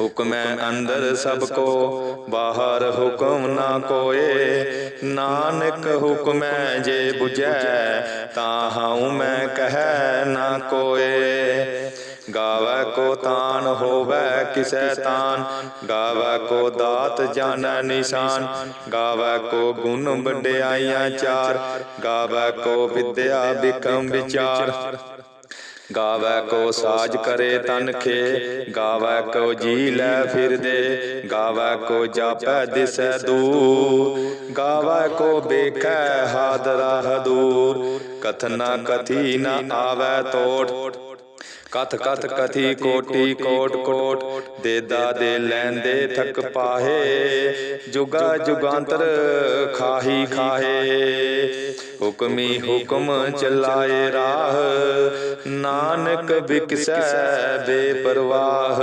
ਹੁਕਮੈ ਅੰਦਰ ਸਭ ਕੋ ਬਾਹਰ ਹੁਕਮ ਨਾ ਕੋਏ। ਨਾਨਕ ਹੁਕਮੈ ਜੇ 부ਜੈ ਤਾਂ ਹਉ ਮੈਂ ਕਹੈ ਨਾ ਕੋਏ। ਗਾਵੈ ਕੋ ਤਾਨ ਹੋਵੈ ਕਿਸੈ ਤਾਨ। ਗਾਵੈ ਕੋ ਦਾਤ ਜਾਣੈ ਨਿਸ਼ਾਨ। ਗਾਵੈ ਕੋ ਗੁਣ ਵਡਿਆਈਆਂ ਚਾਰ। ਗਾਵੈ ਕੋ ਵਿਦਿਆ ਬਿਕਮ ਵਿਚਾਰ। ਗਾਵੈ ਕੋ ਸਾਜ ਕਰੇ ਤਨ ਖੇ, ਗਾਵੈ ਕੋ ਜੀ ਲੈ ਫਿਰਦੇ, ਗਾਵੈ ਕੋ ਜਾਪੈ ਦਿਸੈ ਦੂਰ, ਗਾਵੈ ਕੋ ਬੇਖੈ ਹਾਦਰਾ ਹਦੂਰ, ਕਥਨਾ ਕਥੀ ਨ ਆਵੈ ਤੋਟ। ਕਥ ਕਥ ਕਥੀ ਕੋਟੀ ਕੋਟ ਕੋਟ, ਦੇਦਾ ਦੇ ਲੈਂਦੇ ਥਕ ਪਾਹੇ, ਜੁਗਾ ਜੁਗਾਂਤਰ ਖਾਹੀ ਖਾਹੇ। ਹੁਕਮੀ ਹੁਕਮ ਚਲਾਏ ਰਾਹ, ਨਾਨਕ ਬਿਕਸੈ ਬੇਪਰਵਾਹ।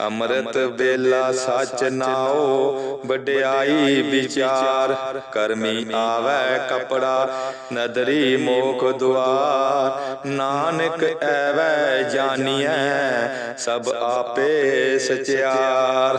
ਅੰਮ੍ਰਿਤ ਵੇਲਾ ਸੱਚ ਨਾਓ ਵਡਿਆਈ ਵਿਚਾਰ, ਕਰਮੀ ਆਵੈ ਕਪੜਾ, ਨਦਰੀ ਮੋਖ ਦੁਆਰ, ਨਾਨਕ ਐਵੈ ਜਾਣੀਐ ਸਭ ਆਪੇ ਸਚਿਆਰ।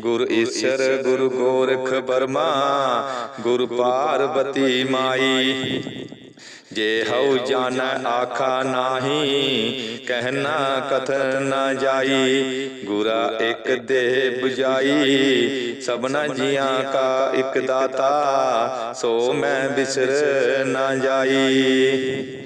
ਗੁਰ ਈਸ਼ਰ ਗੁਰ ਗੋਰਖ ਬਰਮਾ ਗੁਰ ਪਾਰਬਤੀ ਮਾਈ। ਜੇ ਹਉ ਜਾਣੈ ਆਖਾ ਨਾਹੀ ਕਹਿਣਾ ਕਥਨ ਨਾ ਜਾਈ। ਗੁਰਾ ਇੱਕ ਦੇਹ 부ਜਾਈ ਸਭਨਾ ਜੀਆਂ ਕਾ ਇੱਕ ਦਾਤਾ। ਸੋ ਮੈਂ ਬਿਸਰ ਨਾ ਜਾਈ।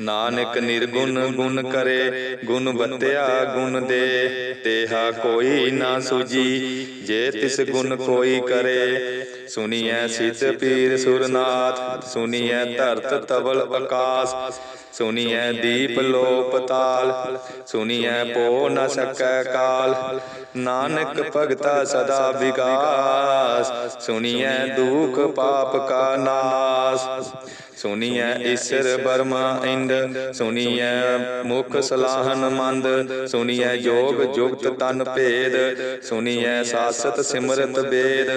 ਨਾਨਕ ਨਿਰਗੁਣ ਗੁਣ ਕਰੇ ਗੁਣ ਬਤਿਆ ਗੁਣ ਦੇ ਤੇਹਾ ਕੋਈ ਨਾ ਸੁਜੀ ਜੇ ਤਿਸ ਗੁਣ ਕੋਈ ਕਰੇ ਸੁਨੀਐ ਸਿੱਧ ਪੀਰ ਸੁਰਨਾਥ ਸੁਨੀਐ ਧਰਤ ਤਵਲ ਆਕਾਸ ਸੁਨੀਐ ਦੀਪ ਲੋ ਪਤਾਲ ਸੁਨੀਐ ਪੋ ਨ ਸਕੈ ਕਾਲ। ਨਾਨਕ ਭਗਤਾ ਸਦਾ ਵਿਗਾਸ ਸੁਨੀਐ ਦੁਖ ਪਾਪ ਕਾ ਨਾਸ। ਸੁਨੀਐ ਈਸ਼ਰ ਬਰਮਾ ਇੰਦ। ਸੁਨੀਐ ਮੁਖ ਸਲਾਹਨ ਮੰਦ। ਸੁਨੀਐ ਜੋਗ ਜੁਗਤ ਤਨ ਭੇਦ। ਸੁਨੀਐ ਸਾਸਤ ਸਿਮਰਤ ਵੇਦ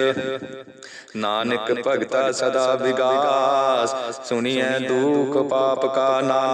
ਨਾਨਕ ਭਗਤਾ ਸਦਾ ਵਿਗਾਸ ਸੁਨੀਐ ਦੁਖ ਪਾਪ ਕਾ ਨਾਸ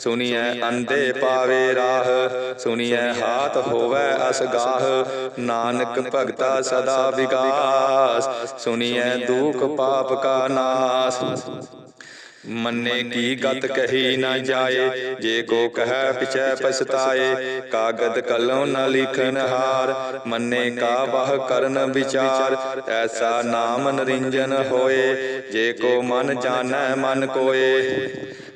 ਸੁਨੀਐ ਅੰਧੇ ਪਾਵੇ ਰਾਹ ਸੁਨੀਐ ਹਾਥ ਹੋਵੇ ਅਸਗਾਹ ਨਾਨਕ ਭਗਤਾ ਸਦਾ ਵਿਗਾਸ ਸੁਨੀਐ ਦੁਖ ਪਾਪ ਕਾ ਨਾਸ। ਮੰਨੇ ਕੀ ਗਤ ਕਹੀ ਨਾ ਜਾਏ ਜੇ ਕੋ ਕਹੈ ਪਿਛੈ ਪਛਤਾਏ ਕਾਗਦ ਕਲਮ ਨ ਲਿਖਨ ਹਾਰ। ਮੰਨੇ ਕਾ ਬਾਹ ਕਰਨ ਵਿਚਾਰ ਐਸਾ ਨਾਮ ਨਰਿੰਜਨ ਹੋਏ। ਜੇ ਕੋ ਮਨ ਜਾਣੈ ਮਨ ਕੋਏ।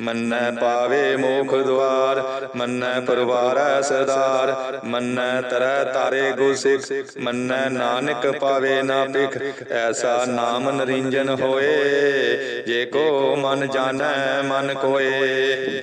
ਮੰਨੈ ਪਾਵੇ ਮੋਖ ਦੁਆਰ, ਮੰਨੈ ਪਰਵਾਰੈ ਸਰਦਾਰ, ਮੰਨੈ ਤਰੈ ਤਾਰੇ ਗੁਰਸਿੱਖ ਮੰਨੈ ਨਾਨਕ ਪਾਵੇ ਨਾ ਭਿਖ, ਐਸਾ ਨਾਮ ਨਰਿੰਜਨ ਹੋਏ, ਜੇ ਕੋ ਮਨ ਜਾਣੈ ਮਨ ਕੋਏ।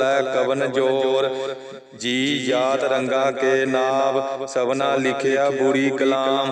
ਕਵਨ ਜੋਰ। ਜੀ ਜਾਤ ਰੰਗਾ ਕੇ ਨਾਮ ਸਭਨਾ ਲਿਖਿਆ ਬੁਰੀ ਕਲਾਮ।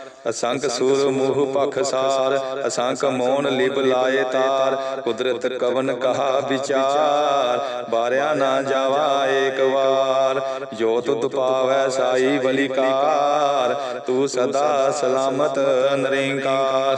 ਅਸੰਖ ਸੂਰ ਮੂਹ ਪਖਸਾਰ ਅਸੰਖ ਮੋਨ ਲਿਬ ਲਾਏ ਤਾਰ, ਕੁਦਰਤ ਕਵਨ ਕਹਾ ਵਿਚਾਰ, ਬਾਰਿਆ ਨਾ ਜਾਵਾ ਏਕ ਵਾਰ। ਜੋ ਤੁਧ ਪਾਵੈ ਸਾਈ ਬਲਿਕਾਰ, ਤੂੰ ਸਦਾ ਸਲਾਮਤ ਨਰਿੰਕਾਰ।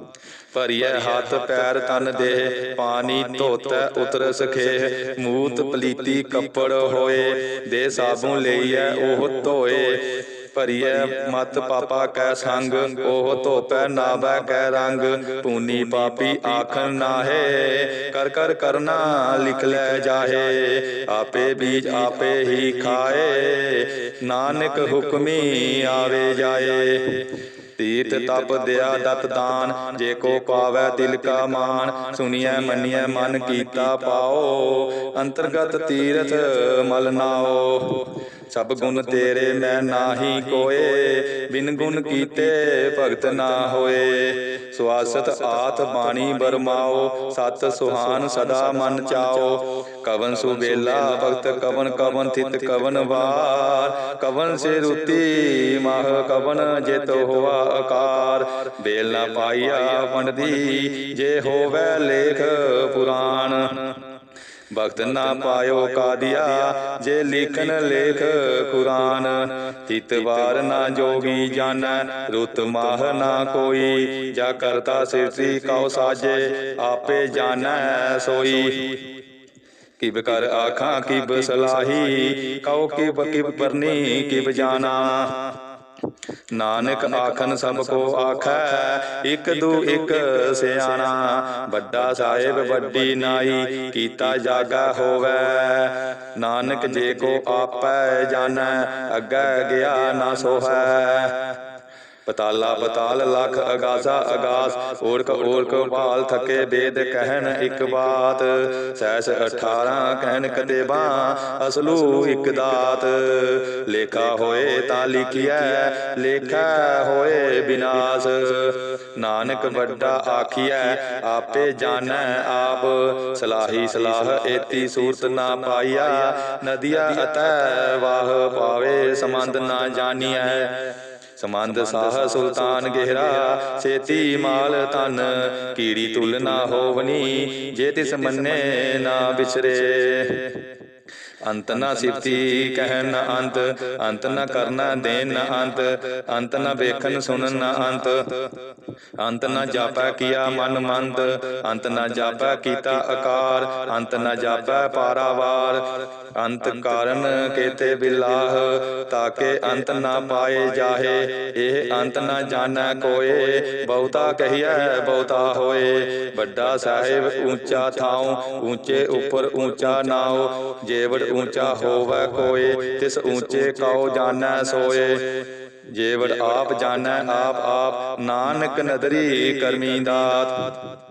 ਭਰੀਐ ਹੱਥ ਪੈਰ ਤਨ ਦੇ ਪਾਣੀ ਧੋਤੈ ਉਤਰ ਸਖੇ। ਮੂਤ ਪਲੀਤੀ ਕੱਪੜ ਹੋਏ ਦੇ ਸਾਬੂ ਲਈਐ ਉਹ ਧੋਏ। ਭਰੀਐ ਮਤ ਪਾਪਾ ਕੈ ਸੰਗ ਉਹ ਧੋਪੈ ਨਾਵੈ ਕੈ ਰੰਗ। ਪੂਨੀ ਪਾਪੀ ਆਖਣ ਨਾਹੇ। ਕਰ ਕਰ ਕਰਨਾ ਲਿਖ ਲੈ ਜਾਹੇ। ਆਪੇ ਬੀਜ ਆਪੇ ਹੀ ਖਾਏ। ਨਾਨਕ ਹੁਕਮੀ ਆਵੇ ਜਾਏ। ਤੀਰਥ ਤਪ ਦਿਆ ਦਤ ਦਾਨ ਜੇ ਕੋ ਪਾਵੈ ਦਿਲ ਕਾ ਮਾਨ ਸੁਣੀਐ ਮੰਨੀਐ ਮਨ ਕੀਤਾ ਪਾਓ ਅੰਤਰਗਤ ਤੀਰਥ ਮਲ ਨਾਓ। ਸਭ ਗੁਣ ਤੇਰੇ ਮੈਂ ਨਾਹੀ ਕੋਏ, ਬਿਨ ਗੁਣ ਕੀਤੇ ਭਗਤ ਨਾ ਹੋਏ। ਸੁਆਸਤ ਆਤ ਬਾਣੀ ਬਰਮਾਓ, ਸਤ ਸੁਹਾਨ ਸਦਾ ਮਨ ਚਾਓ। ਕਵਨ ਸੁਬੇਲਾ ਭਗਤ, ਕਵਨ ਕਵਨ ਥਿਤ ਕਵਨ ਵਾਰ। ਕਵਨ ਸੇ ਰੁਤੀ ਮਹ ਕਵਨ ਜਿਤ ਹੋਆ ਆਕਾਰ ਬੇਲ ਨਾ ਪਾਈਆ ਪੰਡਦੀ ਜੇ ਹੋਵੇ ਲੇਖ ਪੁਰਾਣ। ਭਗਤ ਨਾ ਪਾਇਓ ਕਾਦੀਆ, ਜੇ ਲਿਖਨ ਲੇਖ ਕੁਰਾਨ। ਤਿਤ ਨਾ ਜੋਗੀ ਜਾਣੈ ਰੁਤ ਮਾਹ ਨਾ ਕੋਈ। ਜਾ ਕਰਤਾ ਸਿਰਤੀ ਕਉ ਸਾਜੇ, ਆਪੇ ਜਾਣੈ ਸੋਈ। ਕਿਬ ਕਰ ਆਖਾਂ, ਕਿਬ ਸਲਾਹੀ, ਕਉ ਕਿਬ ਕਿਬ ਪਰਨੀ ਕਿਬ ਜਾਣਾ ਨਾਨਕ ਆਖਨ ਸਭ ਕੋ ਆਖੈ ਇਕ ਦੂ ਇਕ ਸਿਆਣਾ ਵੱਡਾ ਸਾਹਿਬ ਵੱਡੀ ਨਾਈ ਕੀਤਾ ਜਾਗਾ ਹੋਵੇ। ਨਾਨਕ ਜੇ ਕੋ ਆਪੈ ਜਾਣੈ ਅੱਗੇ ਗਿਆ ਨਾ ਸੋਹੈ। ਪਤਾਲਾ ਪਤਾਲ ਲਖ ਅਗਾਸਾ ਅਗਾਸ ਓੜਕ ਓੜਕ ਭਾਲ ਥਕੇ ਬੇਦ ਕਹਿਣ ਇੱਕ ਬਾਤ। ਸੈਸ 18 ਕਹਿਣ ਕਦੇ ਕਤੇਬਾ, ਅਸਲੂ ਇੱਕ ਦਾਤ। ਲੇਖਾ ਹੋਏ ਤਾਂ ਲਿਖਿਆ ਲੇਖਾ ਹੋਏ ਬਿਨਾਸ਼ ਨਾਨਕ ਵੱਡਾ ਆਖੀਐ, ਆਪੇ ਜਾਣੈ ਆਪ। ਸਲਾਹੀ ਸਲਾਹ ਏਤੀ ਸੂਰਤ ਨਾ ਪਾਈਆ, ਨਦੀਆ ਅਤੈ ਵਾਹ ਪਾਵੇ, ਸਮੰਦ ਨਾ ਜਾਣੀਐ। ਸਮੰਦ ਸਾਹ ਸੁਲਤਾਨ ਗਹਿਰਾ ਸੇਤੀ ਮਾਲ ਤਨ ਕੀੜੀ ਤੁਲ ਨਾ ਹੋਵਨੀ ਜੇ ਤਿਸ ਮੰਨੇ ਨਾ ਵਿਚਰੇ ਅੰਤ ਨਾ ਸਿਫਤੀ ਕਹਿਨ ਨਾ ਅੰਤ ਅੰਤ ਨਾ ਕਰਨਾ ਦੇਨ ਨਾ ਅੰਤ ਅੰਤ ਨਾ ਵੇਖਣ ਸੁਣਨ ਨਾ ਅੰਤ ਅੰਤ ਨਾ ਜਾਪੈ ਕੀਆ ਮਨ ਮੰਦ ਅੰਤ ਨਾ ਜਾਪੈ ਕੀਤਾ ਆਕਾਰ ਅੰਤ ਨਾ ਜਾਪੈ ਪਾਰਾਵਾਰ ਅੰਤ ਕਾਰਨ ਕੇਤੇ ਬਿਲਾਹ, ਤਾਕੇ ਅੰਤ ਨਾ ਪਾਏ ਜਾਹੇ, ਇਹ ਅੰਤ ਨਾ ਜਾਣੈ ਕੋਏ, ਬਹੁਤਾ ਕਹੀਐ, ਬਹੁਤਾ ਹੋਏ। ਵੱਡਾ ਸਾਹਿਬ ਉੱਚਾ ਥਾਉ ਉੱਚੇ ਉੱਪਰ ਉੱਚਾ ਨਾਉ, ਜੇਵੜ ਉੱਚਾ ਹੋਵੇ ਕੋਏ, ਤਿਸ ਉੱਚੇ ਕਉ ਜਾਣੈ ਸੋਏ। ਜੇਵੜ ਆਪ ਜਾਣੈ ਆਪ ਆਪ, ਨਾਨਕ ਨਦਰੀ ਕਰਮੀ ਦਾਤ।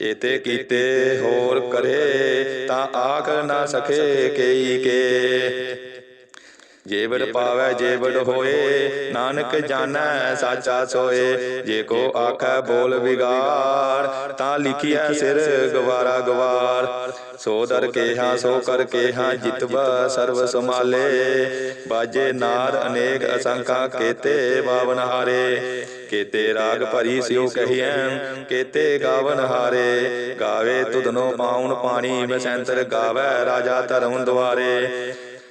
ਇਤੇ ਕੀਤੇ ਹੋਰ ਕਰੇ ਤਾਂ ਆਖ ਨਾ ਸਕੇ ਕਈ ਕੇ। ਜੇਵੜ ਪਾਵੈ ਜੇਵੜ ਹੋਏ ਨਾਨਕ ਜਾਣੈ ਸਾਚਾ ਸੋਏ। ਜੇ ਕੋ ਆਖੈ ਬੋਲ ਵਿਗਾਰ ਤਾਂ ਲਿਖਿਆ ਸਿਰ ਗਵਾਰਾ ਗਵਾਰ। ਸੋ ਦਰ ਕੇਹਾ ਸੋ ਕਰ ਕੇਹਾ ਜਿਤਵ ਸਰਬ ਸਮਾਲੇ ਬਾਜੇ ਨਾਦ ਅਨੇਕ ਅਸੰਖਾ ਕੇਤੇ ਬਾਵਨ ਹਾਰੇ। ਕੇਤੇ ਰਾਗ ਭਰੀ ਸਿਉ ਕਹੀਐ ਕੇਤੇ ਗਾਵਨ ਹਾਰੇ। ਗਾਵੇ ਤੁਧਨੋ ਪਾਉਣ ਪਾਣੀ ਬਸੰਤਰ ਗਾਵੇ ਰਾਜਾ ਧਰਮ ਦੁਆਰੇ।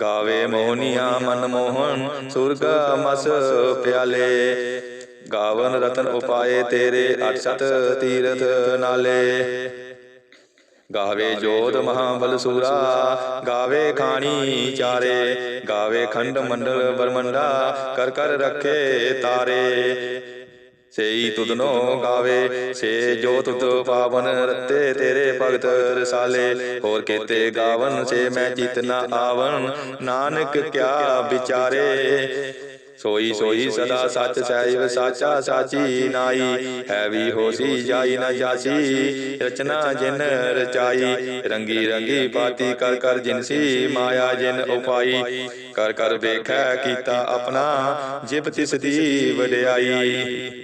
ਗਾਵੇ ਮੋਹਨੀਆ ਮਨ ਮੋਹਨ ਸੁਰਗ ਮਸ ਪਿਆਲੇ। ਗਾਵਨ ਰਤਨ ਉਪਾਏ ਤੇਰੇ ਅਠ ਸਤ ਤੀਰਥ ਨਾਲੇ। ਗਾਵੇ ਜੋਧ ਮਹਾਬਲ ਸੂਰਾ। ਗਾਵੇ ਖਾਣੀ ਚਾਰੇ। ਗਾਵੇ ਖੰਡ ਮੰਡਲ ਬਰਮੰਡਾ ਕਰ ਕਰ ਰੱਖੇ ਤਾਰੇ। ਸੇਈ ਤੁਧਨੋ ਗਾਵੇ ਸੇ ਜੋ ਤੁਧ ਪਾਵਨ ਰਤੇ ਤੇਰੇ ਭਗਤ ਰਸਾਲੇ। ਹੋਰ ਕੇਤੇ ਗਾਵਨ ਸੇ ਮੈਂ ਚਿਤ ਨਾ ਆਵਨ ਨਾਨਕ ਕਿਆ ਵਿਚਾਰੇ। ਸੋਈ ਸੋਈ ਸਦਾ ਸੱਚ ਸਹਿਬ ਸਾਚਾ ਸਾਚੀ ਨਾਈ। ਹੈ ਵੀ ਹੋਸੀ ਜਾਈ ਨਾ ਜਾਸੀ। ਰਚਨਾ ਜਿਨ ਰਚਾਈ। ਰੰਗੀ ਰੰਗੀ ਪਾਤੀ ਕਰ ਕਰ ਜਿਨਸੀ। ਮਾਇਆ ਜਿਨ ਉਪਾਈ। ਕਰ ਕਰ ਵੇਖੈ ਕੀਤਾ ਆਪਣਾ। ਜਿਬ ਤਿਸ ਦੀ ਵਡਿਆਈ।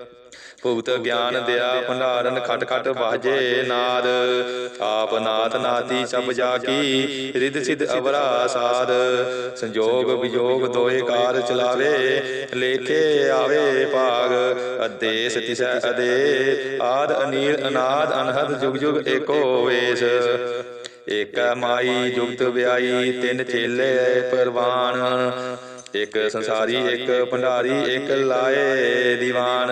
ਭੂਤ ਗਿਆਨ ਦਿਆ ਭੰਡਾਰਨ ਖਟ ਖਟ ਬਾਜੇ ਨਾਦ। ਆਪ ਨਾਥ ਨਾਤੀ ਸਭ ਜਾ ਕੀ ਰਿਦ ਸਿਧ ਅਵਰਾ ਸਾਧ। ਸੰਜੋਗ ਵਿਜੋਗ ਦੋਏ ਕਾਰ ਚਲਾਵੇ ਲੇਖੇ ਆਵੇ ਭਾਗ। ਅਦੇਸ ਤਿਸੈ ਅਦੇ ਆਦ ਅਨੀਲ ਅਨਾਦ ਅਨਹਦ ਜੁਗ ਜੁਗ ਏਕੋ ਵੇਸ। ਏਕ ਮਾਈ ਜੁਗਤ ਵਿਆਈ ਤਿੰਨ ਚੇਲੇ ਪਰਵਾਨ। ਇੱਕ ਸੰਸਾਰੀ ਇੱਕ ਭੰਡਾਰੀ ਇੱਕ ਲਾਏ ਦੀਵਾਨ।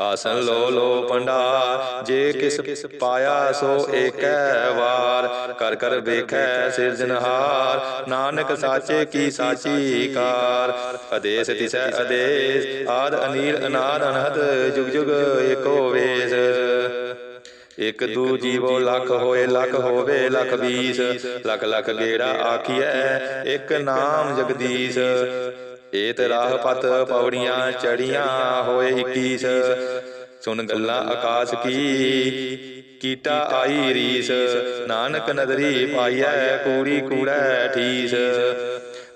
ਆਸਨ ਲੋ ਲੋ ਪੰਡਾ ਜੇ ਕਿਸ ਪਾਇਆ ਸੋ ਏਕੈ ਵਾਰ, ਕਰ ਕਰ ਵੇਖੈ ਸਿਰਜਨਹਾਰ ਨਾਨਕ ਸਾਚੇ ਕੀ ਸਾਚੀ ਕਾਰ। ਅਦੇਸ ਤਿਸੈ ਅਦੇਸ ਆਦ ਅਨੀਲ ਅਨਾਦ ਅਨਹਦ, ਜੁਗ ਜੁਗ ਏਕੋ ਵੇਸ। ਇਕ ਦੂ ਜੀਵੋ ਲੱਖ ਹੋਏ, ਲੱਖ ਹੋਵੇ, ਲੱਖ ਵੀਸ ਲੱਖ ਲੱਖ ਗੇੜਾ ਆਖੀਐ, ਇੱਕ ਨਾਮ ਜਗਦੀਸ਼। ਏਤ ਰਾਹ ਪਤ ਪੌੜੀਆਂ ਚੜੀਆਂ ਹੋਏ 21 ਸੁਣ ਗੱਲਾਂ ਆਕਾਸ਼ ਕੀ, ਕੀਟਾ ਆਈ ਰੀਸ। ਨਾਨਕ ਨਦਰੀ ਪਾਈਐ ਕੂੜੀ ਕੂੜੈ ਠੀਸ।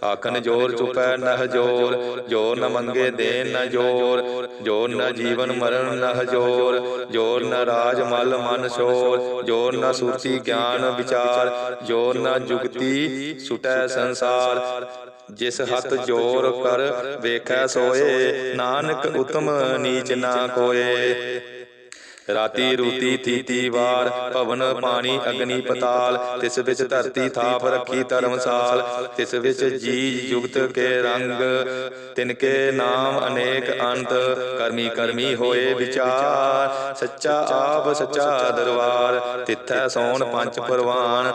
ਆਖਨ ਜੋਰ ਚੁਪੈ ਨਹ ਜੋਰ ਜੋਰ ਨ ਮੰਗੇ ਦੇਨ ਨ ਜੋਰ ਜੋਰ ਨ ਜੀਵਨ ਮਰਨ ਨਹ ਜੋਰ ਜੋਰ ਨ ਰਾਜ ਮਲ ਮਨ ਸ਼ੋਰ ਜੋਰ ਨ ਸੁਰਤੀ ਗਿਆਨ ਵਿਚਾਰ ਜੋਰ ਨ ਜੁਗਤੀ ਸੁਟੈ ਸੰਸਾਰ ਜਿਸ ਹੱਥ ਜੋਰ ਕਰ ਵੇਖੈ ਸੋਏ ਨਾਨਕ ਉਤਮ ਨੀਚ ਨਾ ਕੋਏ। ਰਾਤੀ ਰੂਤੀ ਤੀਤੀ ਵਾਰ, ਭਵਨ ਪਾਣੀ ਅਗਨੀ ਪਤਾਲ, ਤਿਸ ਵਿੱਚ ਧਰਤੀ ਥਾਪ ਰੱਖੀ ਧਰਮਸਾਲ, ਤਿਸ ਵਿੱਚ ਜੀ ਜੁਗਤ ਕੇ ਰੰਗ, ਤਿਨ ਕੇ ਨਾਮ ਅਨੇਕ ਅੰਤ, ਕਰਮੀ ਕਰਮੀ ਹੋਏ ਵਿਚਾਰ, ਸੱਚਾ ਆਪ ਸੱਚਾ ਦਰਬਾਰ, ਤਿੱਥੈ ਸੋਣ ਪੰਜ ਪਰਵਾਨ।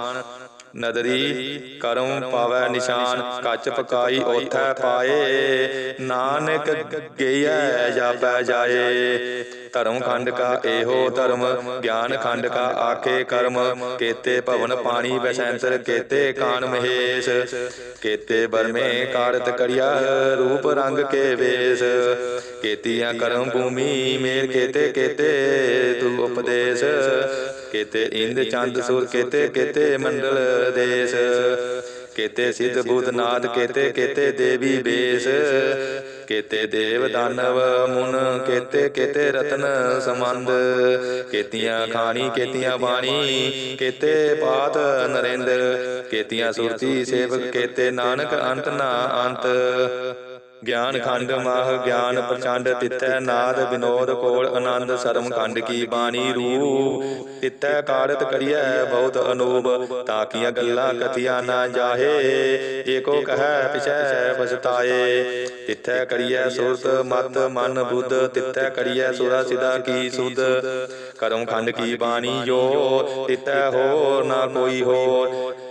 ਨਦਰੀ ਕਰਮ ਪਾਵੈ ਨਿਸ਼ਾਨ, ਕੱਚ ਪਕਾਈ ਓਥੈ ਪਾਏ, ਨਾਨਕ ਗਈਐ ਜਾਪੈ ਜਾਏ। ਧਰਮ ਖੰਡ ਕਾ ਇਹੋ ਧਰਮ ਗਿਆਨ ਖੰਡ ਕਾ ਆਖੇ ਕਰਮ ਕੇਤੇ ਭਵਨ ਪਾਣੀ ਬੈਸੈਂਤਰ ਕੇਤੇ ਕਾਨ ਮਹੇਸ਼ ਕੇਤੇ ਬਰਮੇ ਕਾਰਤ ਕੜਿਆ ਰੂਪ ਰੰਗ ਕੇ ਵੇਸ ਕੇਤੀਆਂ ਕਰਮ ਭੂਮੀ ਮੇਰ ਕੇਤੇ ਕੇਤੇ ਤੂ ਉਪਦੇਸ਼ ਕੇਤੇ ਇੰਦ ਚੰਦ ਸੂਰ ਕੇਤੇ ਕੇਤੇ ਮੰਡਲ ਦੇਸ ਕੇਤੇ ਸਿੱਧ ਬੂਤਨਾਥ ਕੇਤੇ ਕੇਤੇ ਦੇਵੀ ਬੇਸ ਕੇਤੇ ਦੇਵ ਦਾਨਵ ਮੁਨ, ਕੇਤੇ ਕੇਤੇ ਰਤਨ ਸਮੰਦ ਕੇਤੀਆਂ ਖਾਣੀ, ਕੇਤੀਆਂ ਬਾਣੀ, ਕੇਤੇ ਪਾਤ ਨਰਿੰਦਰ ਕੇਤੀਆਂ ਸੁਰਤੀ ਸੇਵਕ, ਕੇਤੇ ਨਾਨਕ ਅੰਤ ਨਾ ਅੰਤ। ਗਿਆਨ ਖੰਡ ਮਾਹ ਗਿਆਨ ਪ੍ਰਚੰਡ ਤਿੱਥੈ ਨਾਦ ਵਿਨੋਦ ਕੋਲ ਆਨੰਦ ਸਰਮ ਖੰਡ ਕੀ ਬਾਣੀ ਰੂਪ। ਤਿੱਥੈ ਕਾਰਤ ਕਰੀਐ ਬਹੁਤ ਅਨੂਪ ਤਾਕੀਆਂ ਗੱਲਾਂ ਕਥੀਆਂ ਨਾ ਜਾਹੇ। ਜੇ ਕੋ ਕਹੈ ਪਿਛੈ ਪਛਤਾਏ ਤਿੱਥੈ ਕਰੀਐ ਸੁਰਤ ਮਤ ਮਨ ਬੁੱਧ, ਤਿੱਥੈ ਕਰੀਐ ਸੁਰਾ ਸਿਦਾ ਕੀ ਸੁਧ। ਕਰਮ ਖੰਡ ਕੀ ਬਾਣੀ ਜੋ, ਤਿੱਥੈ ਹੋਰ ਨਾ ਕੋਈ ਹੋਰ।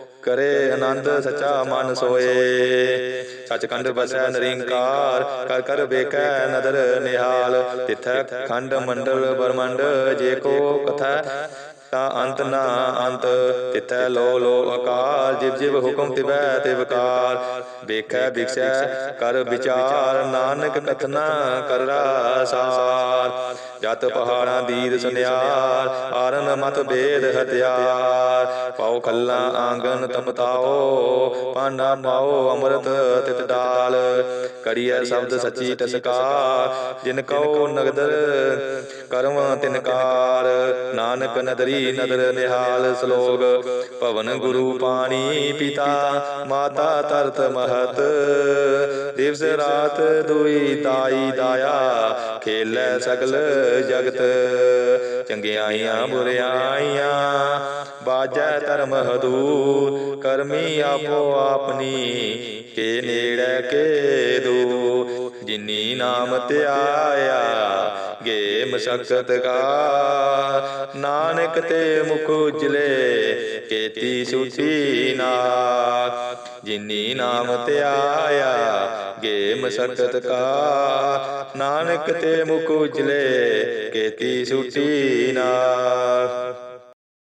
ਕਰੇ ਆਨੰਦ, ਸਚਾ ਮਨ ਸੋਏ। ਸਚਖੰਡ ਬਸੈ ਨਰਿੰਕਾਰ, ਕਰ ਕਰ ਵੇਖੈ ਨਦਰ ਨਿਹਾਲ। ਤਿਥੈ ਖੰਡ ਮੰਡਲ ਬਰਮੰਡ ਜੇ ਕੋ ਕਥਾ ਤਾਂ ਅੰਤ ਨਾ ਅੰਤ। ਤਿਥੈ ਲੋ ਲੋ ਅਕਾਲ ਜਿਵ ਜਿਵ ਹੁਕਮ ਤਿਵੈ ਤਿਵਕਾਰ ਵੇਖੈ ਵਿਖਸੈ ਕਰ ਵਿਚਾਰ, ਨਾਨਕ ਕਥਨਾ ਕਰ ਸਾਰ। ਜਤ ਪਹਾੜਾਂ ਦੀਦ ਸੁਨਿਆਰ, ਆਰਨ ਮਤ ਬੇਦ ਹਥਿਆਰ। ਪਾਉ ਖੱਲਾ ਆਂਗਨ ਤਮਤਾਓ ਪਾਨਾ ਪਾਓ ਅੰਮ੍ਰਿਤ ਤਿਤ ਡਾਲ। ਕਰੀਐ ਸ਼ਬਦ ਸੱਚੀ ਟਸਕਾਰ, ਜਿਨ ਕਉ ਨਗਦਰ, ਕਰਮ ਤਿਨਕਾਰ ਨਾਨਕ ਨਦਰੀ ਨਦਰ ਨਿਹਾਲ ਸਲੋਗ, ਭਵਨ ਗੁਰੂ ਪਾਣੀ ਪਿਤਾ, ਮਾਤਾ ਤਰਤ ਮਹਤ। ਦਿਵਸ ਰਾਤ ਦੁਈ ਦਾਈ ਦਾਇਆ ਖੇਲੇ ਸਗਲ ਜਗਤ। ਚੰਗਿਆਈਆਂ ਬੁਰਿਆਈਆਂ ਬਾਜੈ ਧਰਮ ਹਦੂਰ ਕਰਮੀ ਆਪੋ ਆਪਨੀ ਕੇ ਨੇੜੇ ਕੇ ਦੂ ਜਿਨੀ ਨਾਮ ਧਿਆਇਆ ਗੇ ਮਸਕਤ ਕਾ। ਨਾਨਕ ਤੇ ਮੁਖ ਉਜਲੇ। ਕੇਤੀ ਸੁਠੀ ਨਾ ਜਿਨੀ ਨਾਮ ਧਿਆਇਆ ਗੇ ਮਸਕਤ ਕਾ ਨਾਨਕ ਤੇ ਮੁਖ ਉਜਲੇ ਕੇਤੀ ਸੁਠੀ ਨਾ